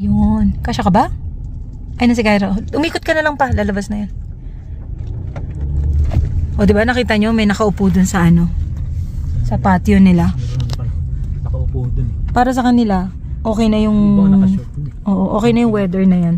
Yun. Kasya ka ba? Ay, na si Kyra. Umikot ka na lang pa. Lalabas na yan. O, di ba nakita nyo? May nakaupo dun sa ano? Sa patio nila. Nakaupo dun. Para sa kanila, okay na yung... Dun? Oo, okay na yung weather na yan.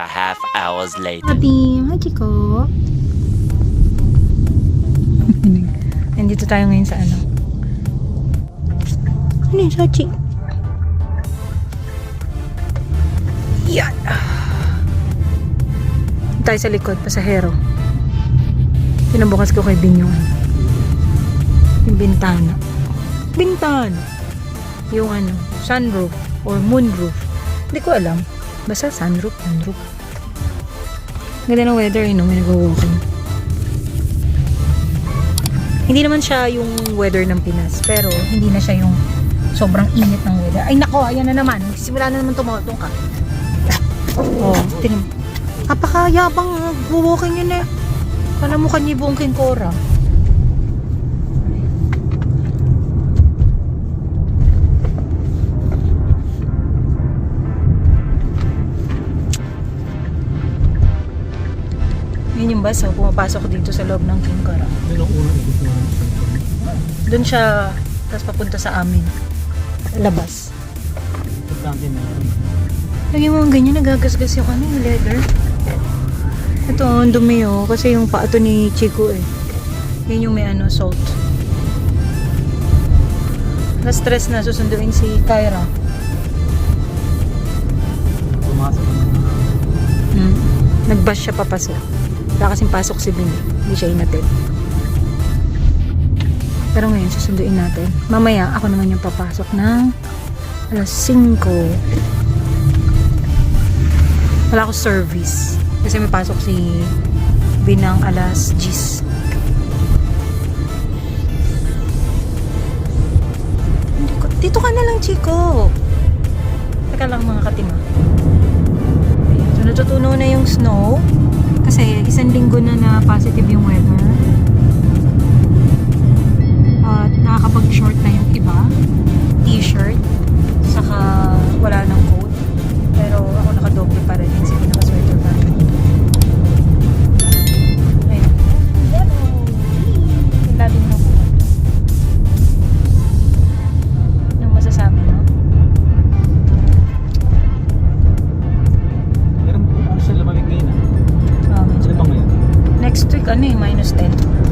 And a half hours later. Ati, hi Chico. Nandito tayo ngayon sa ano. Ano yung Sachi? Yan. Tayo sa likod, pasahero. Pinabukas ko kay Bin yung ano. Yung bintana. Bintana. Yung ano, sunroof or moonroof. Hindi ko alam. Basta sunroof, sunroof. Ganda ng weather, you know, may nag-walking. Hindi naman siya yung weather ng Pinas, pero hindi na siya yung sobrang init ng weather. Ay nako, ayan na naman. Simula na naman tumotong ka. Oh, tinim. Napakayabang walking yun eh. Kala mo kanya buong King Cora. Yun yung bus, oh, pumapasok dito sa loob ng King na Doon siya, tapos papunta sa amin. Labas. Lagyan mo ang ganyan, nagagasgas yung ano, yung leather. Ito, ang dumi oh, kasi yung paato ni Chico eh. Yun yung may ano, salt. Na-stress na, susunduin si Kyra. Pumasok. Hmm. Nag-bus siya papasok. Wala kasing pasok si Bin. Hindi siya inatid. Pero ngayon, susunduin natin. Mamaya, ako naman yung papasok ng alas 5. Wala ako service. Kasi may pasok si Binang alas 10. Hindi ko, dito ka na lang, Chico. Teka lang mga katima. Ayan. So, natutunaw na yung snow. Kasi isang linggo na na positive yung weather. At nakakapag-short na yung iba. T-shirt. Saka wala ng coat. Pero ako nakadoble pa rin. Kasi naka-sweater pa rin. ano eh, minus 10.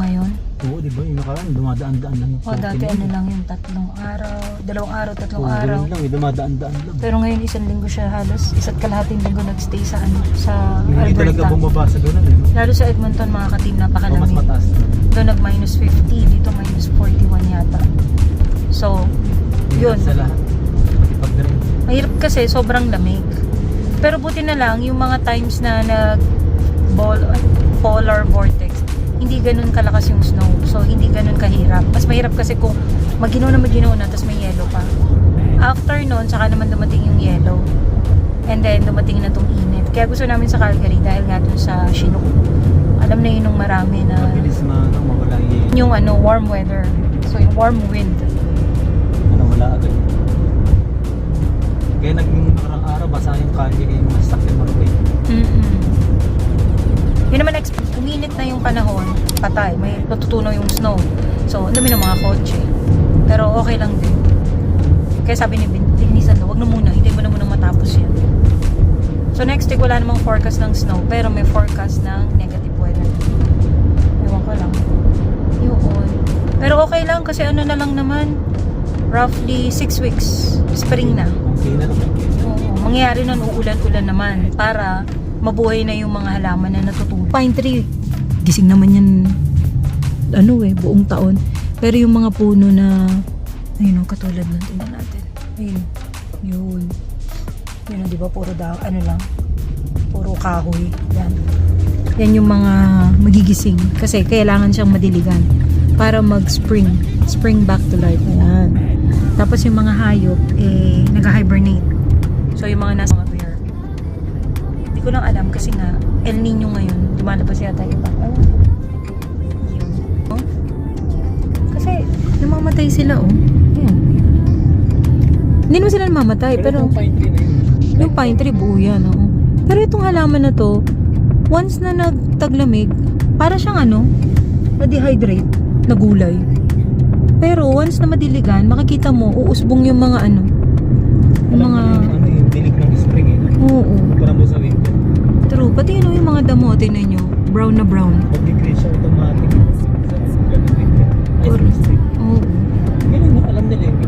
Ngayon. Oo, di ba? Yung nakaraan, dumadaan-daan lang yung O, dati ano lang yung tatlong araw, dalawang araw, tatlong Oo, araw. ganun lang, eh, dumadaan-daan lang. Pero ngayon isang linggo siya halos, isa't kalahating linggo nagstay sa ano, sa Hindi talaga Alberta. bumaba sa ganun eh. no? Lalo sa Edmonton mga ka-team, O, mas napakalamig. mataas na. Doon nag minus 50, dito minus 41 yata. So, yun. Sa lahat. Mahirap kasi sobrang lamig. Pero buti na lang yung mga times na nag ball, polar vortex, hindi ganun kalakas yung snow. So hindi ganun kahirap. Mas mahirap kasi kung maginaw na maginaw na tapos may yellow pa. After nun, saka naman dumating yung yellow. And then dumating na tong init. Kaya gusto namin sa Calgary dahil nga dun sa Chinook. Alam na yun nung marami na Mabilis ma, ano, mawala yung, yung ano warm weather. So yung warm wind. ano, wala agad. Kaya naging nakarang araw, basa yung kayo mga sakyan marupay. mm Yun naman, ex- uminit na yung panahon, patay, may natutunaw yung snow. So, ang dami ng mga kotse. Pero okay lang din. Kaya sabi ni Vin, linisan na, wag na muna, hintayin mo na muna matapos yan. So next week, wala namang forecast ng snow, pero may forecast ng negative weather. Ewan ko lang. Yun. Pero okay lang, kasi ano na lang naman, roughly 6 weeks, spring na. Okay na naman. Oo, mangyayari nun, uulan-ulan naman para mabuhay na yung mga halaman na natutubo. Pine tree, gising naman yan, ano eh, buong taon. Pero yung mga puno na, ayun o, katulad nun, tingnan natin. Ayun, yun. Yun o, di ba, puro daw, ano lang, puro kahoy. Yan. Yan yung mga magigising. Kasi kailangan siyang madiligan para mag-spring. Spring back to life. Ayan. Tapos yung mga hayop, eh, nag-hibernate. So yung mga nasa mga. Hindi ko lang alam kasi nga, El Nino ngayon, lumalabas yata iba. Oh. Yun. Oh. Kasi, namamatay sila, oh. Ayan. Hindi naman sila namamatay, pero, yung pine tree na yun. yung pine tree, buo yan, oo. Pero itong halaman na to, once na nagtaglamig, para siyang ano, na-dehydrate, na gulay. Pero once na madiligan, makikita mo, uusbong yung mga ano, yung Alam mga, mo yung, ano, yung dilig ng spring eh. oo. Para mo sa winter. True. Pati oh, yung mga damo, tingnan nyo. Brown na brown. Mag-degrade siya automatic. Or-. Oo. Ganun no, alam nila yun.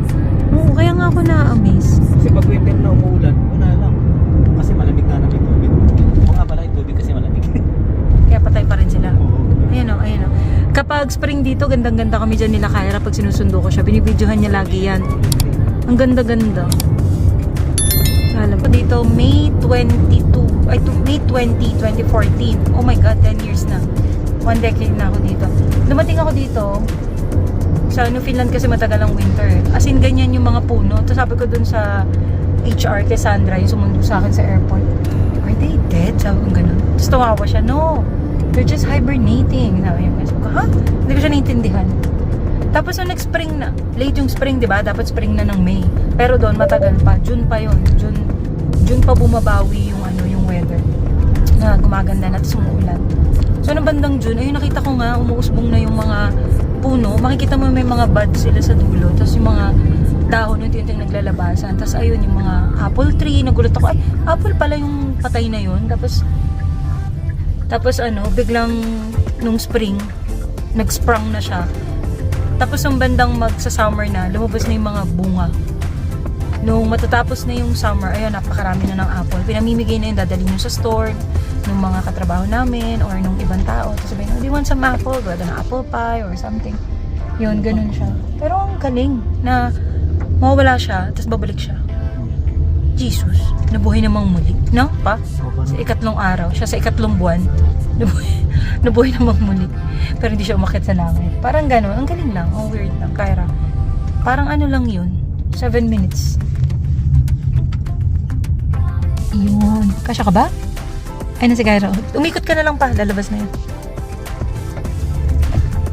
Oo, kaya nga ako na-amaze. Kasi pag winter na umuulan, wala lang. Kasi malamig na namin tubig. Oo nga pala tubig kasi malamig. Kaya patay pa rin sila. Oo. Ayan o, ayan o. Kapag spring dito, gandang-ganda kami dyan nila Kyra pag sinusundo ko siya. Binibidyohan niya lagi yan. Ang ganda-ganda. Alam ko dito, May 22, ay, May 20, 2014. Oh my God, 10 years na. One decade na ako dito. Dumating ako dito, sa New Finland kasi matagal ang winter. eh. As in, ganyan yung mga puno. Tapos sabi ko dun sa HR kay Sandra, yung sumundo sa akin sa airport, are they dead? Sabi ko ganun. Tapos tumawa siya, no, they're just hibernating. Sabi niya, sabi ko, ha? Hindi ko siya naintindihan. Tapos nung next spring na, late yung spring, di ba? Dapat spring na ng May. Pero doon, matagal pa. June pa yon June, June pa bumabawi yung ano, yung weather. Na gumaganda na, tapos umuulan. So, nung bandang June, ayun, nakita ko nga, umuusbong na yung mga puno. Makikita mo may mga buds sila sa dulo. Tapos yung mga dahon, yung tinting naglalabasan. Tapos ayun, yung mga apple tree. Nagulat ako, ay, apple pala yung patay na yun. Tapos, tapos ano, biglang nung spring, nag-sprung na siya. Tapos nung bandang magsa-summer na, lumabas na yung mga bunga. Nung matatapos na yung summer, ayun, napakarami na ng apple. Pinamimigay na yun, dadalhin nyo sa store, nung mga katrabaho namin, or nung ibang tao. Tapos sabihin, oh, do you want some apple? Gawa ng apple pie, or something. Yun, ganun siya. Pero ang galing na mawawala siya, tapos babalik siya. Jesus, nabuhay namang muli. No, pa? Sa ikatlong araw, siya sa ikatlong buwan, nabuhay, nabuhay namang muli. Pero hindi siya umakit sa langit. Parang gano'n, ang galing lang, ang weird lang, Kyra. Parang ano lang yun, 7 minutes. Yun. Kasya ka ba? Ay, na si Kyra. Umikot ka na lang pa, lalabas na yun.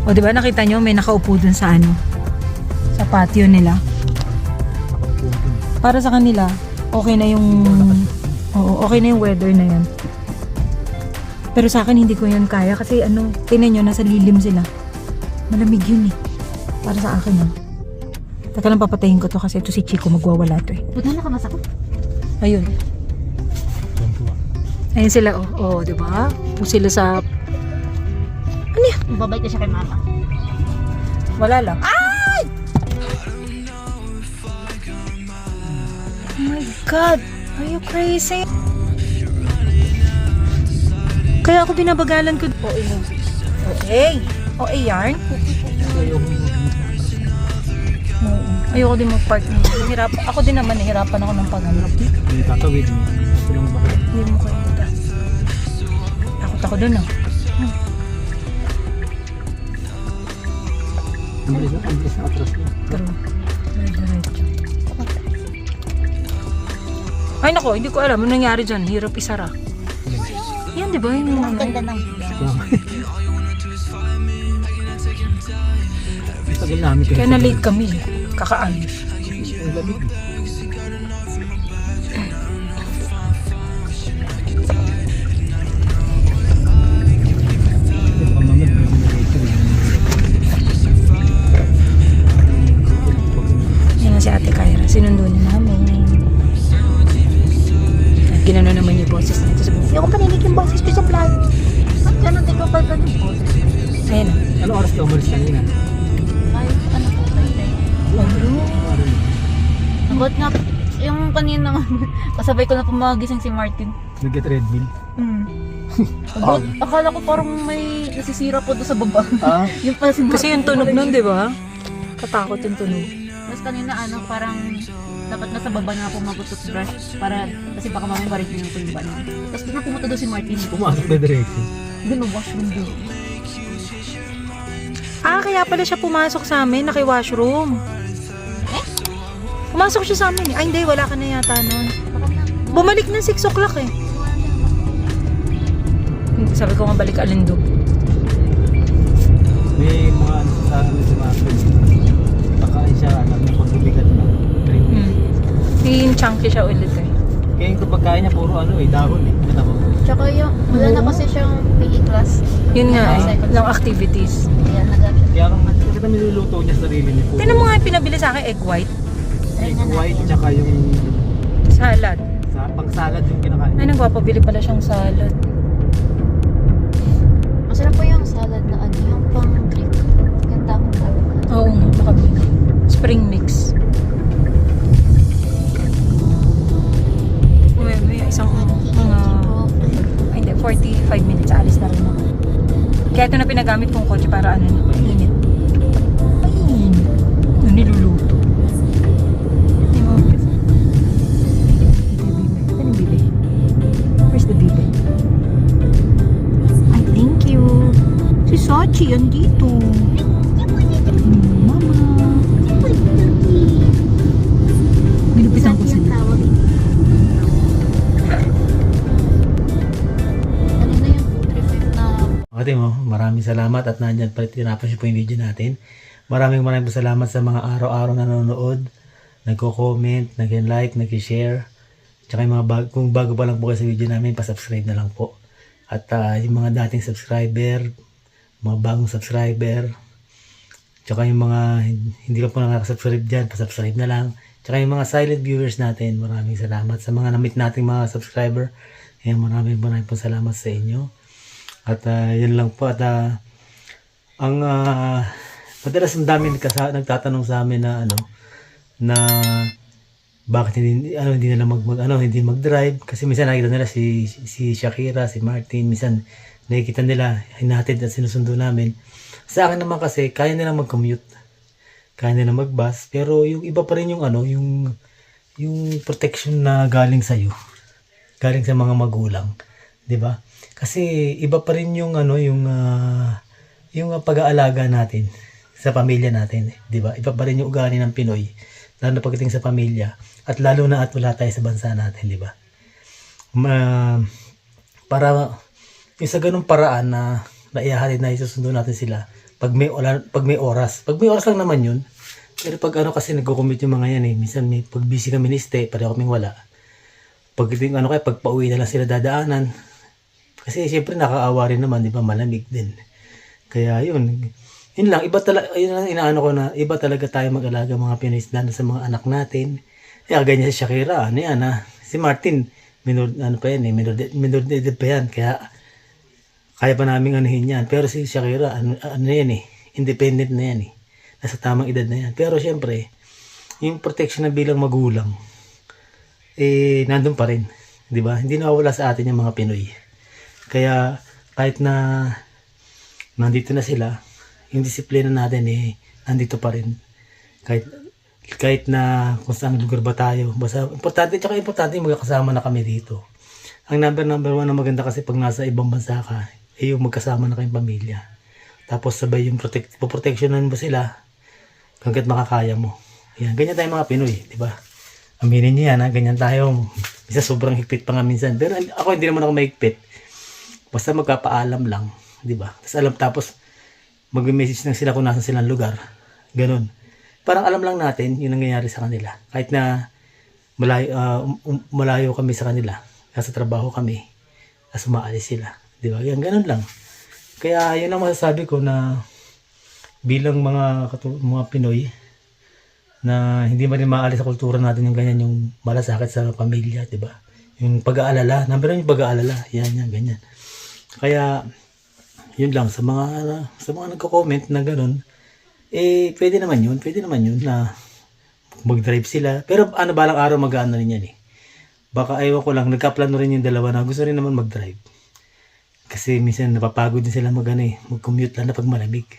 O, di ba nakita nyo, may nakaupo dun sa ano, sa patio nila. Para sa kanila, okay na yung Oo, okay na yung weather na yan. Pero sa akin hindi ko yan kaya kasi ano, tinan nyo, nasa lilim sila. Malamig yun eh. Para sa akin ah. Teka lang papatayin ko to kasi ito si Chico magwawala to eh. Buta na ka masakit. Ayun. Ayun sila oh. Oh, di ba? Kung sila sa... Ano yan? Babait na siya kay mama. Wala lang. Ay! Oh my God! Are you crazy? Kaya ako binabagalan ko. O, eh. O, eh. O, eh, yarn. Oo. Ayoko din mag-park ng hirap. Ako din naman, nahirapan ako ng paghanap. Hindi tatawid. Ito lang ba? Hindi mo kayo ito. Takot ako dun, ah. Ang bilis na, ang bilis na atras niya. True. Diretso. Ay nako, hindi ko alam ano nangyari dyan. Hirap isara. Yan, di ba? Yung Ang ganda ng tagal namin Kaya na-late kami. Kakaalis. Ang lamig. Kasabay ko na pumagising si Martin. Nag-treadmill. Hmm. Nagot, akala ko parang may nasisira po doon sa baba. Ah? yung pala si Martin. Kasi yung tunog nun, di ba? Katakot yung tunog. Tapos kanina ano, parang dapat nasa baba na ako mag-toothbrush para kasi baka mamaya marik na yung ba niya. Tapos doon na pumunta doon si Martin. Pumasok na diretso. Doon washroom doon. Ah, kaya pala siya pumasok sa amin, naki-washroom. Pumasok siya sa amin. eh. Ay, hindi, wala ka na yata nun. Bumalik na 6 o'clock eh. Sabi ko nga balik alindog. May mga ano sa ano sa mga friends. Pakain siya, ano, may pagbibigat na. Hmm. Yung chunky siya ulit eh. Kaya yung pagkain niya puro ano eh, dahon eh. Ano ba? Tsaka yung, wala na kasi siyang PE class. Yun nga eh, Second ng activities. Kaya siya. Kaya kung kita niluluto niya sa sarili niya. Tinan mo nga yung pinabili sa akin, egg white. Egg white tsaka yung Salad. Pang salad yung kinakain. Ay, nagpapabili pala siyang salad. Masarap po yung salad na ano, yung pang Greek. Yung tamang salad. Oo nga, makabili. Spring mix. Uy, may isang mga... Ay, hindi, 45 minutes. Alis na rin ako. Kaya ito na pinagamit kong kotse para ano na, init. Ayun. Si Sachi, andito. Hmm, Mama. Binupitan ko sila. Ate mo, maraming salamat at nandyan pa tinapos po yung video natin. Maraming maraming salamat sa mga araw-araw na nanonood, nagko-comment, nag-like, nag-share. Tsaka yung mga bag, kung bago pa lang po kayo sa video namin, pa-subscribe na lang po. At ah, yung mga dating subscriber, mga bagong subscriber, tsaka yung mga hindi pa po nakaka-subscribe dyan, pa-subscribe na lang. Tsaka yung mga silent viewers natin, maraming salamat. Sa mga namit nating mga subscriber, ayan, maraming maraming po salamat sa inyo. At ah, yun lang po. At ah, ang ah, madalas ang dami nagtatanong sa amin na ano na bakit hindi ano hindi nila mag, mag- ano hindi mag-drive kasi minsan nakikita nila si si Shakira, si Martin, minsan nakikita nila hinatid at sinusundo namin. Sa akin naman kasi kaya nila mag-commute. Kaya nila mag-bus pero yung iba pa rin yung ano yung yung protection na galing sa iyo. Galing sa mga magulang, ba? Kasi iba pa rin yung ano yung ah, yung pag-aalaga natin sa pamilya natin, ba? Iba pa rin yung ugali ng Pinoy lalo na pagdating sa pamilya at lalo na at wala tayo sa bansa natin, ba? Ma para yung sa ganung paraan na naihahalin na isusundo natin sila pag may wala, pag may oras. Pag may oras lang naman 'yun. Pero pag ano kasi nagko-commute yung mga yan eh, minsan may pag busy kami ni stay, pareho kaming wala. Pag ano kaya pag pauwi na lang sila dadaanan, kasi siyempre nakakaawa rin naman, di ba? Malamig din. Kaya yun. yun lang, iba talaga, yun lang inaano ko na, iba talaga tayo mag-alaga mga Pinoy lalo sa mga anak natin. Kaya ganyan si Shakira, ano yan ha. Si Martin, minor, ano pa yan eh, minor, minor edad pa yan. Kaya, kaya pa namin anuhin yan. Pero si Shakira, ano, ano yan eh, independent na yan eh. Nasa tamang edad na yan. Pero syempre, yung protection na bilang magulang, eh, nandun pa rin. Di ba? Hindi nawawala sa atin yung mga Pinoy. Kaya, kahit na nandito na sila, yung disiplina natin eh, nandito pa rin. Kahit, kahit na kung saan lugar ba tayo. Basta, importante, tsaka importante magkakasama na kami dito. Ang number number one na maganda kasi pag nasa ibang bansa ka, eh yung magkasama na kayong pamilya. Tapos sabay yung protect, poprotectionan mo sila hanggat makakaya mo. Yan, ganyan tayo mga Pinoy, di ba? Aminin niyo yan, ha? ganyan tayo. Isa sobrang higpit pa nga minsan. Pero ako hindi naman ako mahigpit. Basta magkapaalam lang, di ba? Tapos alam, tapos mag-message lang sila kung nasan silang lugar. Ganun. Parang alam lang natin yung nangyayari sa kanila. Kahit na malayo, um- um- malayo kami sa kanila. Nasa trabaho kami. Tapos umaalis sila. Di ba? Yan, ganun lang. Kaya yun ang masasabi ko na bilang mga mga Pinoy na hindi man rin maalis sa kultura natin yung ganyan yung malasakit sa pamilya, di ba? Yung pag-aalala, number one yung pag-aalala, yan, yan, ganyan. Kaya, yun lang, sa mga, sa mga nagko-comment na ganun, eh, pwede naman yun, pwede naman yun na mag-drive sila. Pero ano, balang araw mag-ano rin yan eh. Baka ayaw ko lang, nagkaplano rin yung dalawa na gusto rin naman mag-drive. Kasi minsan napapagod din sila mag, ano, eh, mag-commute lang na pag malamig.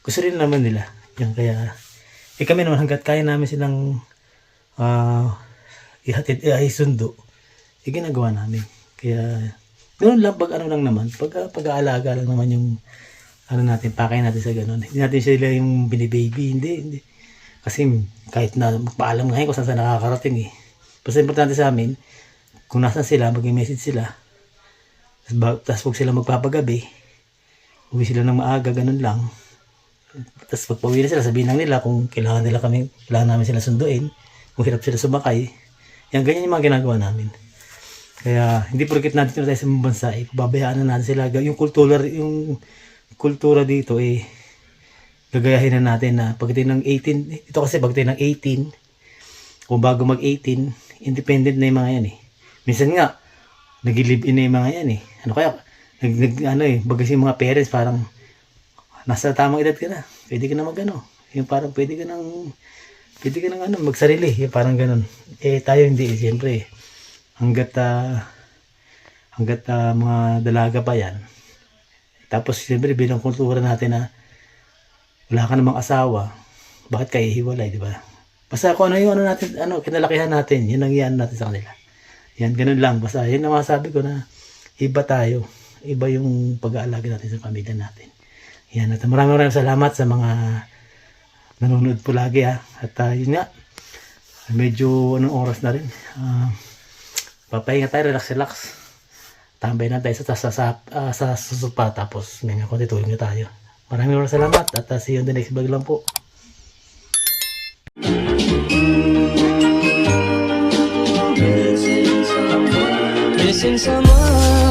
Gusto rin naman nila. Yan kaya, eh kami naman hanggat kaya namin silang ah ihatid, eh, isundo, eh ginagawa namin. Kaya, ganoon lang pag ano lang naman, pag, pag-aalaga lang naman yung ano natin, pakay natin sa ganun. Hindi natin sila yung binibaby, hindi, hindi. Kasi kahit na magpaalam ngayon kung saan saan nakakarating eh. Basta importante sa amin, kung nasan sila, mag-message sila. Tapos, huwag sila magpapagabi. Uwi sila ng maaga, ganun lang. Tapos pag pauwi na sila, sabihin lang nila kung kailangan nila kami, kailangan namin sila sunduin. Kung hirap sila sumakay. Yan, ganyan yung mga ginagawa namin. Kaya, hindi porkit natin tayo sa bansa, eh, babayaan na natin sila. Yung kultura, yung kultura dito, eh, gagayahin na natin na pagdating ng 18, ito kasi pagdating ng 18, kung bago mag-18, independent na yung mga yan eh. Minsan nga, nag-live in na yung mga yan eh. Ano kaya, nag, nag ano eh, bagas yung mga parents parang, nasa tamang edad ka na, pwede ka na mag ano, yung parang pwede ka nang, pwede ka nang ano, magsarili, yung parang ganun. Eh, tayo hindi, eh, siyempre, hanggat, ah, hanggat ah, mga dalaga pa yan, tapos siyempre bilang kultura natin na wala ka namang asawa, bakit kayo hiwalay, di ba? Basta kung ano yung ano natin, ano, kinalakihan natin, yun ang iyan natin sa kanila. Yan, ganun lang. Basta yun ang masabi ko na iba tayo. Iba yung pag-aalaga natin sa pamilya natin. Yan, at maraming maraming salamat sa mga nanonood po lagi ha. At ah, yun nga, medyo anong oras na rin. Ah, papahinga tayo, relax, relax. Tambay na tayo sa, sa, sa, ah, sa susupa tapos may nga konti tulong na tayo. Maraming maraming salamat at ah, see you on the next vlog lang po. 剩下么？